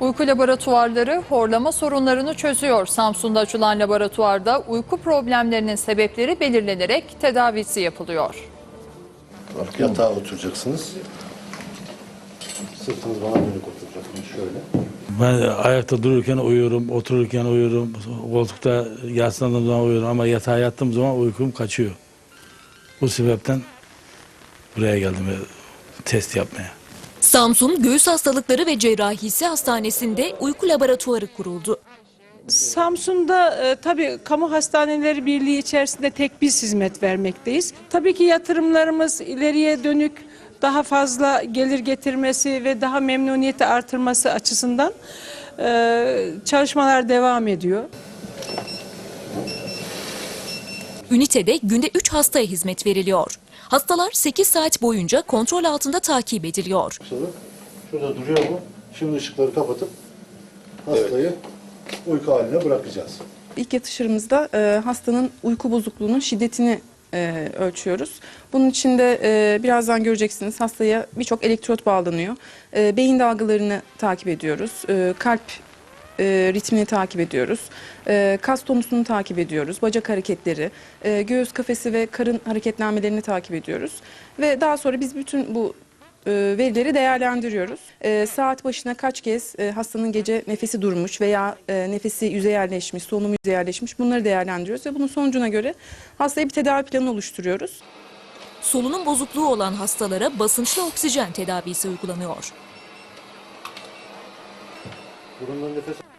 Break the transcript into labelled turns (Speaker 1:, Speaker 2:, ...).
Speaker 1: Uyku laboratuvarları horlama sorunlarını çözüyor. Samsun'da açılan laboratuvarda uyku problemlerinin sebepleri belirlenerek tedavisi yapılıyor.
Speaker 2: Bak yatağa oturacaksınız. Sırtınız bana dönük oturacaksınız şöyle.
Speaker 3: Ben ayakta dururken uyuyorum, otururken uyuyorum, koltukta yaslandığım zaman uyuyorum ama yatağa yattığım zaman uykum kaçıyor. Bu sebepten buraya geldim e, test yapmaya.
Speaker 4: Samsun Göğüs Hastalıkları ve Cerrahisi Hastanesi'nde uyku laboratuvarı kuruldu.
Speaker 5: Samsun'da e, tabii kamu hastaneleri birliği içerisinde tek biz hizmet vermekteyiz. Tabii ki yatırımlarımız ileriye dönük daha fazla gelir getirmesi ve daha memnuniyeti artırması açısından e, çalışmalar devam ediyor.
Speaker 4: Ünitede günde 3 hastaya hizmet veriliyor. Hastalar 8 saat boyunca kontrol altında takip ediliyor.
Speaker 2: Şurada, duruyor bu. Şimdi ışıkları kapatıp hastayı uyku haline bırakacağız.
Speaker 6: İlk yatışlarımızda e, hastanın uyku bozukluğunun şiddetini e, ölçüyoruz. Bunun için de e, birazdan göreceksiniz hastaya birçok elektrot bağlanıyor. E, beyin dalgalarını takip ediyoruz. E, kalp e, ritmini takip ediyoruz. E, kas tonusunu takip ediyoruz. Bacak hareketleri, e, göğüs kafesi ve karın hareketlenmelerini takip ediyoruz. Ve daha sonra biz bütün bu e, verileri değerlendiriyoruz. E, saat başına kaç kez e, hastanın gece nefesi durmuş veya e, nefesi yüzeyelleşmiş, solunumu yüzeyelleşmiş bunları değerlendiriyoruz ve bunun sonucuna göre hastaya bir tedavi planı oluşturuyoruz.
Speaker 4: Solunum bozukluğu olan hastalara basınçlı oksijen tedavisi uygulanıyor.
Speaker 2: Burundan nefes